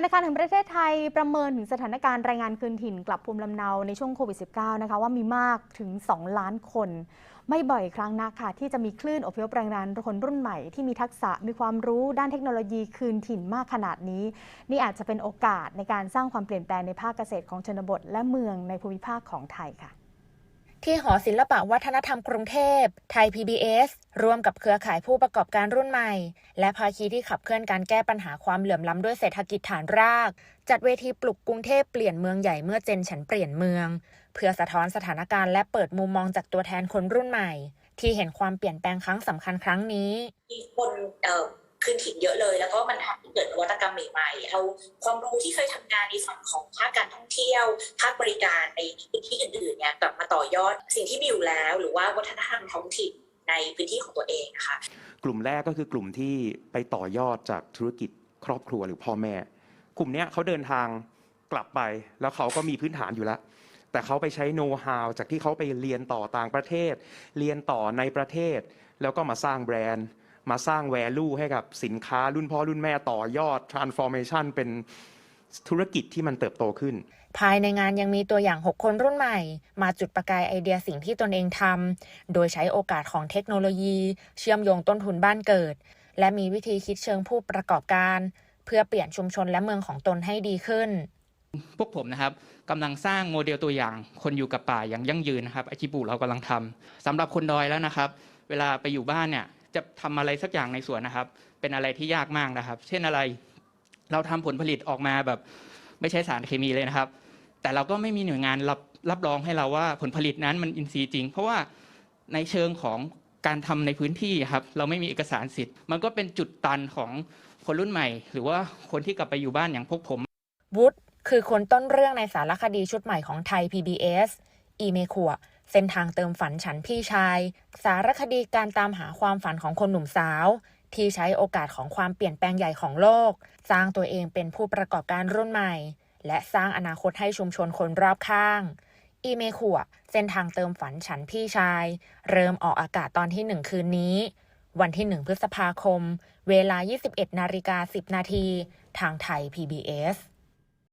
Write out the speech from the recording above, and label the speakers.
Speaker 1: ธนาคารแห่งประเทศไทยประเมินถึงสถานการณ์แรงงานคืนถิ่นกลับภูมิลำเนาในช่วงโควิด -19 นะคะว่ามีมากถึง 2 ล้านคน ไม่บ่อยครั้งนักค่ะ ที่จะมีคลื่นอพยพแรงงานคนรุ่นใหม่ที่มีทักษะมีความรู้ด้านเทคโนโลยีคืนถิ่นมากขนาดนี้ นี่อาจจะเป็นโอกาสในการสร้างความเปลี่ยนแปลงในภาคเกษตรของชนบทและเมืองในภูมิภาคของไทยค่ะ
Speaker 2: ที่หอศิลปะวัฒนธรรมกรุงเทพ ไทย PBS ร่วมกับเครือข่ายผู้ประกอบการรุ่นใหม่ และภาคีที่ขับเคลื่อนการแก้ปัญหาความเหลื่อมล้ำด้วยเศรษฐกิจฐานราก จัดเวทีปลุกกรุงเทพเปลี่ยนเมืองใหญ่เมื่อเจนฉันเปลี่ยนเมือง เพื่อสะท้อนสถานการณ์และเปิดมุมมองจากตัวแทนคนรุ่นใหม่ ที่เห็นความเปลี่ยนแปลงครั้งสำคัญครั้งนี้
Speaker 3: มีคนเอ่อขึ้นถิ่นเยอะเลย แล้วก็มันทำให้เกิดนวัตกรรมใหม่ๆเอาความรู้ที่เคยทำงานในฝั่งของภาคการท่อง ที่ยวภาคบริการในพื้นที่อื่นๆเนี่ยกลับมาต่อยอดสิ่งที่มีอยู่แล้ว หรือว่าวัฒนธรรมท้องถิ่นในพื้นที่ของตัวเองนะคะ
Speaker 4: กลุ่มแรกก็คือกลุ่มที่ไปต่อยอดจากธุรกิจครอบครัวหรือพ่อแม่ กลุ่มนี้เขาเดินทางกลับไปแล้วเขาก็มีพื้นฐานอยู่แล้ว แต่เขาไปใช้โน้ตฮาวจากที่เขาไปเรียนต่อต่างประเทศ เรียนต่อในประเทศ แล้วก็มาสร้างแบรนด์ มาสร้างแวลูให้กับสินค้ารุ่นพ่อรุ่นแม่ต่อยอด transformation เป็น ธุรกิจที่มันเติบโตขึ้น
Speaker 2: ภายในงานยังมีตัวอย่าง 6 คนรุ่นใหม่ มาจุดประกายไอเดียสิ่งที่ตนเองทำ โดยใช้โอกาสของเทคโนโลยี เชื่อมโยงต้นทุนบ้านเกิด และมีวิธีคิดเชิงผู้ประกอบการ เพื่อเปลี่ยนชุมชนและเมืองของตนให้ดีขึ้น
Speaker 5: พวกผมนะครับกำลังสร้างโมเดลตัวอย่าง คนอยู่กับป่าอย่างยั่งยืนนะครับอาชีพบุเรากำลังทำสำหรับคนดอยแล้วนะครับ เวลาไปอยู่บ้านเนี่ยจะทำอะไรสักอย่างในสวนนะครับ เป็นอะไรที่ยากมากนะครับ เช่นอะไร เราทำผลผลิตออกมาแบบ ไม่ใช้สารเคมีเลยนะครับ แต่เราก็ไม่มีหน่วยงานรับรับรองให้เราว่าผลผลิตนั้นมันอินทรีย์จริง เพราะว่าในเชิงของการทำในพื้นที่ครับ เราไม่มีเอกสารสิทธิ์ มันก็เป็นจุดตันของคนรุ่นใหม่ หรือว่าคนที่กลับไปอยู่บ้านอย่างพวกผม
Speaker 2: วุฒคือคนต้นเรื่องในสารคดีชุดใหม่ของไทย PBS อีเมขัวเส้นทางเติมฝันฉันพี่ชาย สารคดีการตามหาความฝันของคนหนุ่มสาว ที่ใช้โอกาสของความเปลี่ยนแปลงใหญ่ของโลก สร้างตัวเองเป็นผู้ประกอบการรุ่นใหม่ และสร้างอนาคตให้ชุมชนคนรอบข้าง อีเมขัวเส้นทางเติมฝันฉันพี่ชาย เริ่มออกอากาศตอนที่1คืนนี้ วันที่1พฤษภาคม เวลา 21นาฬิกา10 นาที ทางไทย PBS